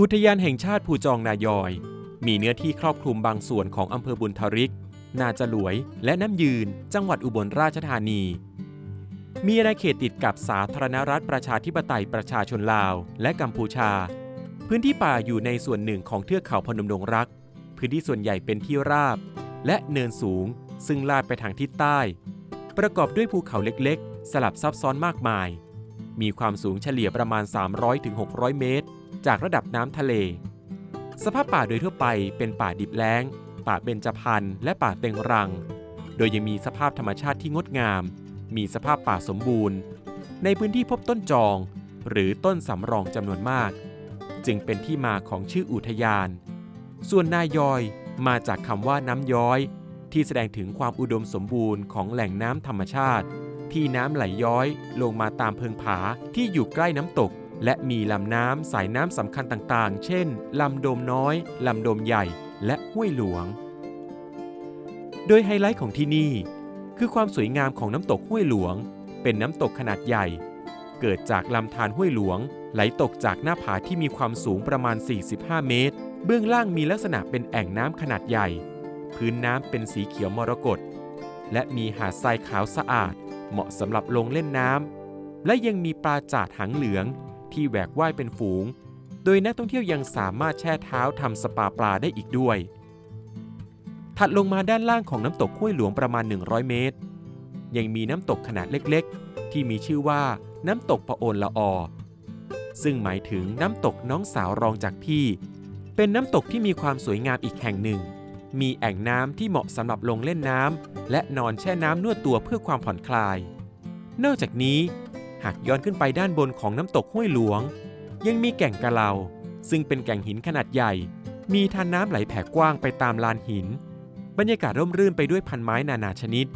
อุทยานแห่งชาติภูจองนายอย มีเนื้อที่ครอบคลุมบางส่วนของอำเภอบุญทริก นาจลวย และน้ำยืน จังหวัดอุบลราชธานี มีอาณาเขตติดกับสาธารณรัฐประชาธิปไตยประชาชนลาว และกัมพูชา พื้นที่ป่าอยู่ในส่วนหนึ่งของเทือกเขาพนมดงรัก พื้นที่ส่วนใหญ่เป็นที่ราบ และเนินสูง ซึ่งลาดไปทางทิศใต้ ประกอบด้วยภูเขาเล็กๆ สลับซับซ้อนมากมาย มีความสูงเฉลี่ยประมาณ 300-600 เมตร จากระดับน้ำทะเล สภาพป่าโดยทั่วไปเป็นป่าดิบแล้ง ป่าเบญจพรรณและป่าเต็งรัง โดยยังมีสภาพธรรมชาติที่งดงาม มีสภาพป่าสมบูรณ์ ในพื้นที่พบต้นจอง หรือต้นสำรองจำนวนมาก จึงเป็นที่มาของชื่ออุทยาน ส่วนนายอยมาจากคำว่าน้ำย้อย ที่แสดงถึงความอุดมสมบูรณ์ของแหล่งน้ำธรรมชาติ ที่น้ำไหลย้อย ลงมาตามเพิงผาที่อยู่ใกล้น้ำตก และมีลำน้ำสายน้ำสำคัญต่างๆ เช่น ลำโดมน้อย ลำโดมใหญ่ และห้วยหลวง โดยไฮไลท์ของที่นี่ คือความสวยงามของน้ำตกห้วยหลวง เป็นน้ำตกขนาดใหญ่ เกิดจากลำธารห้วยหลวง ไหลตกจากหน้าผาที่มีความสูงประมาณ 45 เมตร เบื้องล่างมีลักษณะเป็นแอ่งน้ำขนาดใหญ่ พื้นน้ำเป็นสีเขียวมรกต และมีหาดทรายขาวสะอาด เหมาะสำหรับลงเล่นน้ำและยังมีปลาจาดหางเหลือง ที่แหวกว่ายเป็นฝูง โดยนักท่องเที่ยวยังสามารถแช่เท้าทำสปาปลาได้อีกด้วย ถัดลงมาด้านล่างของน้ำตกห้วยหลวงประมาณ 100 เมตร ยังมีน้ำตกขนาดเล็กๆ ที่มีชื่อว่าน้ำตกพะโอนละออซึ่งหมายถึงน้ำตกน้องสาวรองจากพี่ เป็นน้ำตกที่มีความสวยงามอีกแห่งหนึ่ง มีแอ่งน้ำที่เหมาะสำหรับลงเล่นน้ำและนอนแช่น้ำนวดตัวเพื่อความผ่อนคลาย นอกจากนี้ หากย้อนขึ้นไปด้านบนของน้ำตกห้วยหลวง ยังมีแก่งกะเหลาซึ่งเป็นแก่งหินขนาดใหญ่ มีทานน้ำไหลแผ่กว้างไปตามลานหิน บรรยากาศร่มรื่นไปด้วยพันไม้นานาชนิด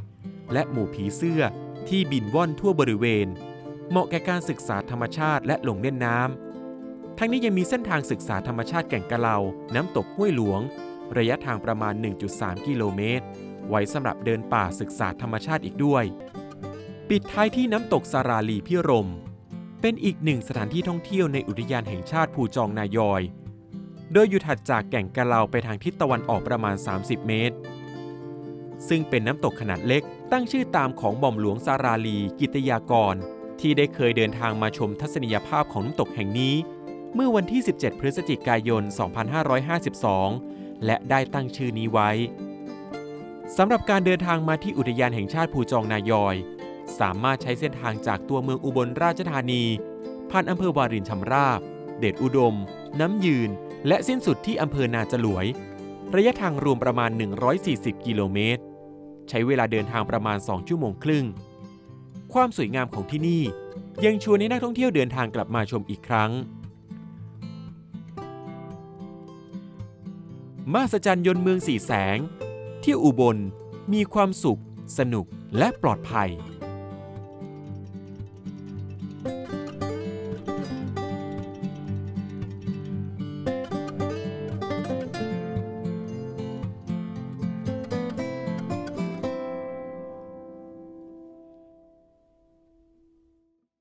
และหมู่ผีเสื้อที่บินว่อนทั่วบริเวณ เหมาะแก่การศึกษาธรรมชาติและลงเล่นน้ำทั้งนี้ยังมีเส้นทางศึกษาธรรมชาติแก่งกะเหลาน้ำตกห้วยหลวง ระยะทางประมาณ 1.3 กิโลเมตร ไว้สำหรับเดินป่าศึกษาธรรมชาติอีกด้วย ปิดท้ายที่น้ำตกสาราลีพิรม เป็นอีกหนึ่งสถานที่ท่องเที่ยวในอุทยานแห่งชาติภูจองนายอย โดยอยู่ถัดจากแก่งกะเหลาไปทางทิศตะวันออกประมาณ 30 เมตร ซึ่งเป็นน้ำตกขนาดเล็กตั้งชื่อตามของหม่อมหลวงสาราลีกิตยากร ที่ได้เคยเดินทางมาชมทัศนียภาพของน้ำตกแห่งนี้ เมื่อวันที่ 17 พฤศจิกายน 2552 และได้ตั้งชื่อนี้ไว้สำหรับการเดินทางมาที่อุทยานแห่งชาติภูจองนายอย สามารถใช้เส้นทางจากตัวเมืองอุบลราชธานี ผ่านอำเภอวารินชำราบ เดชอุดม น้ำยืน และสิ้นสุดที่อำเภอนาจลวย ระยะทางรวมประมาณ 140 กิโลเมตร ใช้เวลาเดินทางประมาณ 2 ชั่วโมงครึ่ง ความสวยงามของที่นี่ยังชวนให้นักท่องเที่ยวเดินทางกลับมาชมอีกครั้งมหัศจรรย์ยนต์เมืองสีแสง ที่อุบลมีความสุข สนุกและปลอดภัย